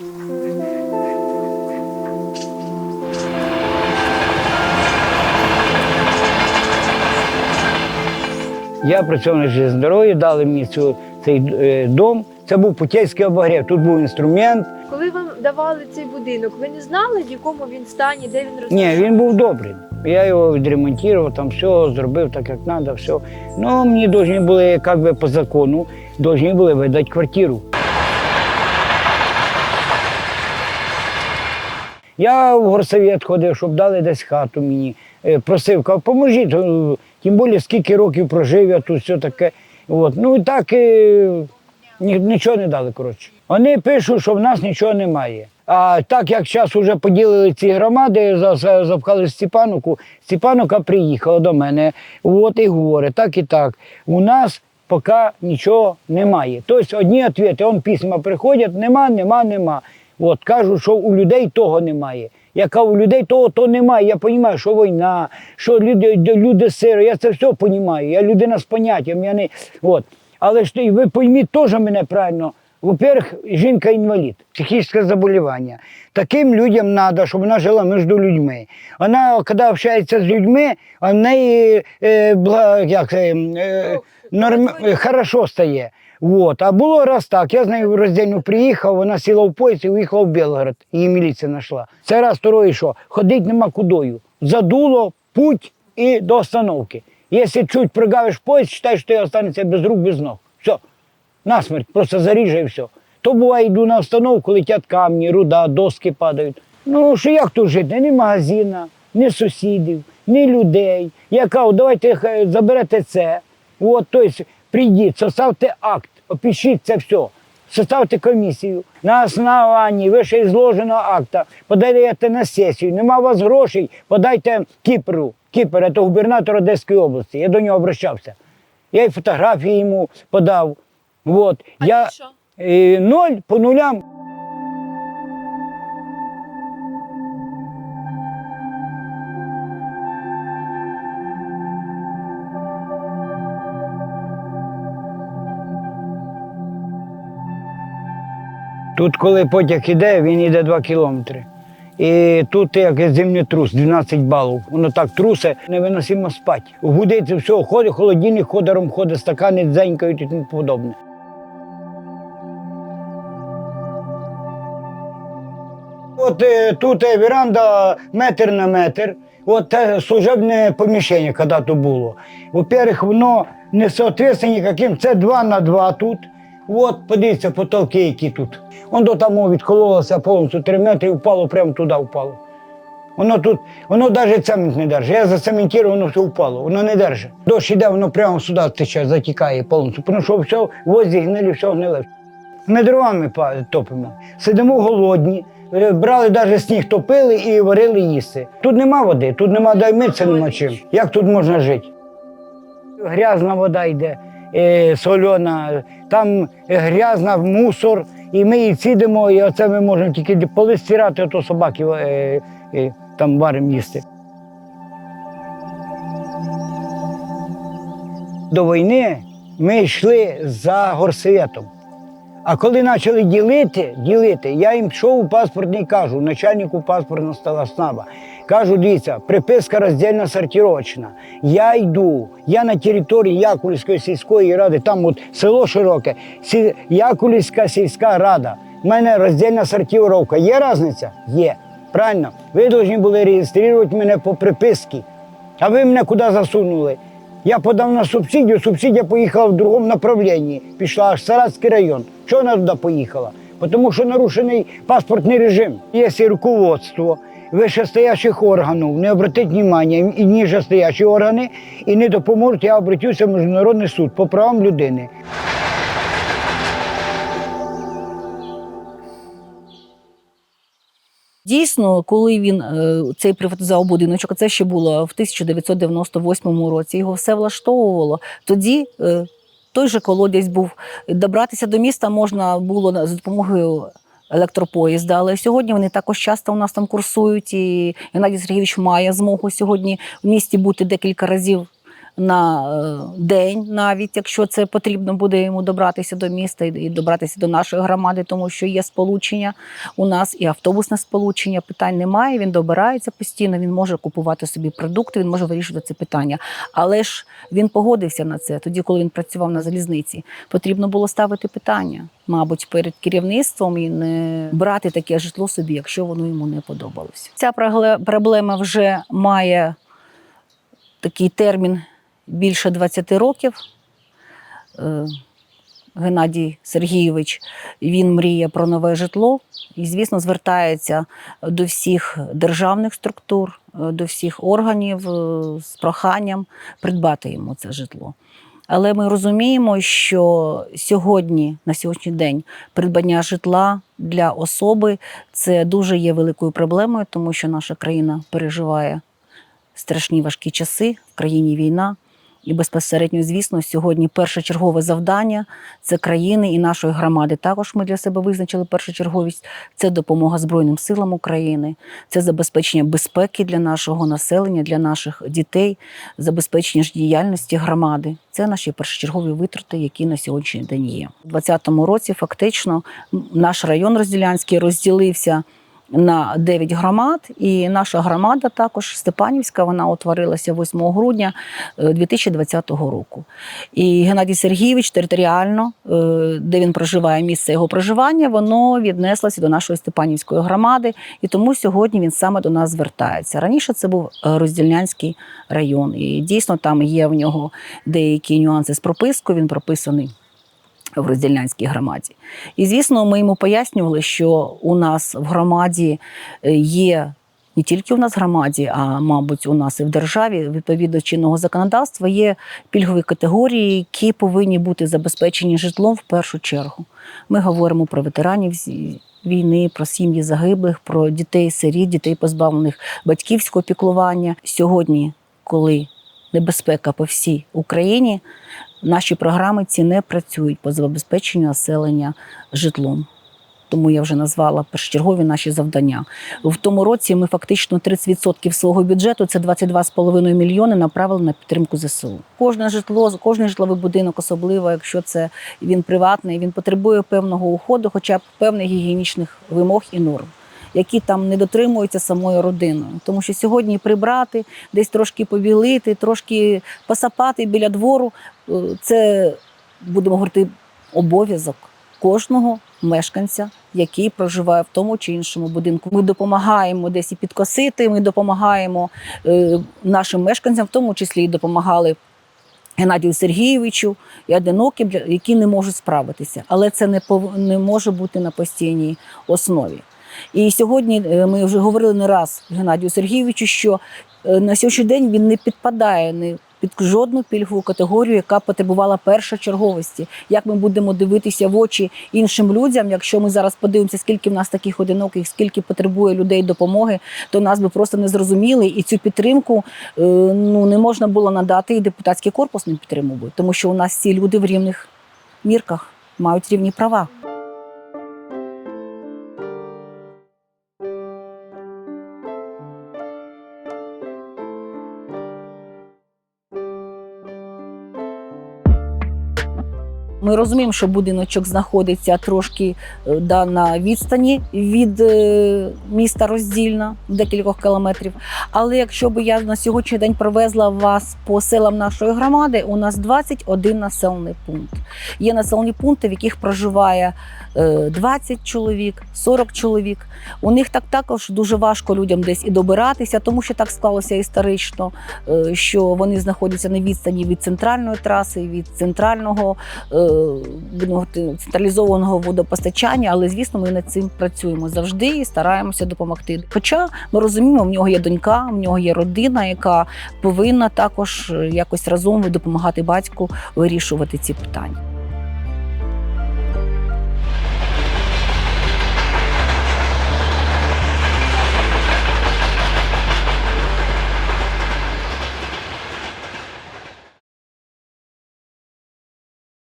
Я працював на дорогі, дали мені цю, цей е, дом. Це був путейський обогрів. Тут був інструмент. Коли вам давали цей будинок, ви не знали, в якому він стані, де він Ні, він був добрий. Я його відремонтував, там все зробив так, як треба, все. Ну, мені повинні були, як би по закону, повинні були видати квартиру. Я в горсовет ходив, щоб дали десь хату мені. Е, Просив, кажу, поможіть. е, Тим більше, скільки років прожив я тут, все таке. От. Ну і так е, нічого не дали, коротше. Вони пишуть, що в нас нічого немає. А так як зараз вже поділили ці громади, за- за- запхали Степануку, Степанука приїхала до мене, от і говорить, так і так. У нас поки нічого немає. Тобто одні відповіді, он письма приходять, нема, нема, нема. От кажуть, що у людей того немає. Яка у людей того то немає. Я розумію, що війна, що люди, люди сиро, я це все розумію. Я людина з поняттям. Я не, от. Але ж ви пойміть теж мене правильно. Во-первых, жінка інвалід, психічне заболівання. Таким людям треба, щоб вона жила між людьми. Вона, коли общається з людьми, в неї е, бла, як, е, е, норм, е, хорошо стає. Вот. А було раз так. Я з нею в роздільну приїхав, вона сіла в поїзд і уїхала в Белгород. Її міліція знайшла. Це раз, второе, що ходить нема кудою. Задуло путь і до остановки. Якщо чуть пригавиш поїзд, вважай, що ти останешся без рук, без ног. Все. Насмерть, просто заріже і все. То буває, йду на остановку, летять камні, руда, доски падають. Ну, що як тут жити? Ні магазина, ні сусідів, ні людей. Я кажу, давайте заберете це. От, тобто, прийдіть, составте акт, опишіть це все. Составте комісію на основанні вище зложеного акта, подаєте на сесію. Нема у вас грошей, подайте Кіпру. Кіпер це губернатор Одеської області. Я до нього обращався. Я й фотографії йому подав. От. я, що? е, ноль по нулям. Тут, коли потяг іде, він йде 2 кілометри. І тут як землетрус, 12 балів. Воно так трусе, невиносимо спати. Гудить все, ходить, холодильник ходором ходить, стакани дзенькають і тому подобне. От е, тут е, веранда метр на метр. От те служебне поміщення, коли то було. Во-первых, воно не соответствує ніяким, це 2 на 2 тут. От, подивіться, потолки, які тут. Воно там відкололося повністю 3 метри і впало, прямо туди впало. Воно тут, воно навіть цемент не держить. Я зацементував, воно все впало, воно не держить. Дощ іде, воно прямо сюди тече, затікає повністю. Тому що все возі гнилі, все гниле. Ми дровами топимо. Сидимо голодні, е, брали навіть сніг топили і варили їсти. Тут нема води, тут нема дай митися нема чим. Як тут можна жити? Грязна вода йде, сольона, там е, грязна мусор, і ми її цідимо, і оце ми можемо тільки поли стирати, а то собаки е, е, там варимо їсти. До війни ми йшли за горсоветом. А коли почали ділити, ділити, я їм пішов у паспортний кажу, начальнику паспортного стола СНАБа. Кажу, дивіться, приписка роздільна сортировочна. Я йду, я на території Якулівської сільської ради, там от село широке, сі- Якулівська сільська рада. У мене роздільна сортировка. Є різниця? Є. Правильно. Ви повинні були реєструвати мене по приписці. А ви мене куди засунули? Я подав на субсидію, субсидія поїхала в другому направленні. Пішла аж в Саратський район. Чого вона туди поїхала? Тому що нарушений паспортний режим. Якщо руководство вищестоящих органів не обратить внимання і нижестоящі органи і не допоможуть, я обратюся в Міжнародний суд по правам людини. Дійсно, коли він е, цей приватизував будиночок, це ще було в 1998 році. Його все влаштовувало. Тоді е, той же колодязь був. Добратися до міста можна було за допомогою електропоїзда, але сьогодні вони також часто у нас там курсують. І Геннадій Сергійович має змогу сьогодні в місті бути декілька разів на е, день, навіть якщо це потрібно буде йому добратися до міста і, добратися до нашої громади, тому що є сполучення у нас і автобусне сполучення. Питань немає. Він добирається постійно. Він може купувати собі продукти, він може вирішувати це питання. Але ж він погодився на це тоді, коли він працював на залізниці. Потрібно було ставити питання, мабуть, перед керівництвом і не брати таке житло собі, якщо воно йому не подобалось. Ця проблема вже має такий термін більше 20 років. Е, Геннадій Сергійович він мріє про нове житло і, звісно, звертається до всіх державних структур, е, до всіх органів е, з проханням придбати йому це житло. Але ми розуміємо, що сьогодні, на сьогоднішній день, придбання житла для особи це дуже є великою проблемою, тому що наша країна переживає страшні важкі часи, в країні війна. І безпосередньо, звісно, сьогодні першочергове завдання це країни і нашої громади. Також ми для себе визначили першочерговість це допомога Збройним силам України, це забезпечення безпеки для нашого населення, для наших дітей, забезпечення ж діяльності громади. Це наші першочергові витрати, які на сьогоднішній день є. У 2020 році фактично наш район Розділянський розділився на 9 громад, і наша громада також Степанівська, вона утворилася 8 грудня е, 2020 року. І Геннадій Сергійович територіально, е, де він проживає, місце його проживання, воно віднеслося до нашої Степанівської громади, і тому сьогодні він саме до нас звертається. Раніше це був е, Роздільнянський район, і дійсно там є в нього деякі нюанси з пропискою. Він прописаний в роздільнянській громаді. І звісно, ми йому пояснювали, що у нас в громаді е, є. Не тільки у нас в громаді, а мабуть, у нас і в державі відповідно чинного законодавства є пільгові категорії, які повинні бути забезпечені житлом в першу чергу. Ми говоримо про ветеранів війни, про сім'ї загиблих, про дітей сиріт, дітей позбавлених батьківського піклування. Сьогодні, коли небезпека по всій Україні, наші програми ці не працюють по забезпеченню населення житлом. Тому я вже назвала першочергові наші завдання. В тому році ми фактично 30% свого бюджету, це 22,5 мільйони, направили на підтримку ЗСУ. Кожне житло, кожний житловий будинок, особливо якщо це він приватний, він потребує певного уходу, хоча б певних гігієнічних вимог і норм. Які там не дотримуються самою родиною, тому що сьогодні прибрати, десь трошки побілити, трошки посапати біля двору е, це будемо говорити обов'язок кожного мешканця, який проживає в тому чи іншому будинку. Ми допомагаємо десь і підкосити, ми допомагаємо е, нашим мешканцям, в тому числі і допомагали. Геннадію Сергійовичу і одиноким, які не можуть справитися. Але це не, пов... не може бути на постійній основі. І сьогодні е, ми вже говорили не раз Геннадію Сергійовичу, що е, на сьогоднішній день він не підпадає ні під жодну пільгову категорію, яка потребувала першочерговості. Як ми будемо дивитися в очі іншим людям, якщо ми зараз подивимося, скільки в нас таких одиноких, скільки потребує людей допомоги, то нас би просто не зрозуміли. І цю підтримку е, ну не можна було надати, і депутатський корпус не підтримував, тому що у нас всі люди в рівних мірках мають рівні права. Розуміємо, що будиночок знаходиться трошки е, да, на відстані від е, міста Роздільна, декількох кілометрів. Але якщо б я на сьогоднішній день провезла вас по селам нашої громади, у нас 21 населений пункт. Є населені пункти, в яких проживає е, 20 чоловік, 40 чоловік. У них так також дуже важко людям десь і добиратися, тому що так склалося історично, е, що вони знаходяться на відстані від центральної траси, від центрального е, будемо говорити, централізованого водопостачання. Але звісно, ми над цим працюємо завжди і стараємося допомогти. Хоча ми розуміємо, в нього є донька, в нього є родина, яка повинна також якось разом допомагати батьку вирішувати ці питання.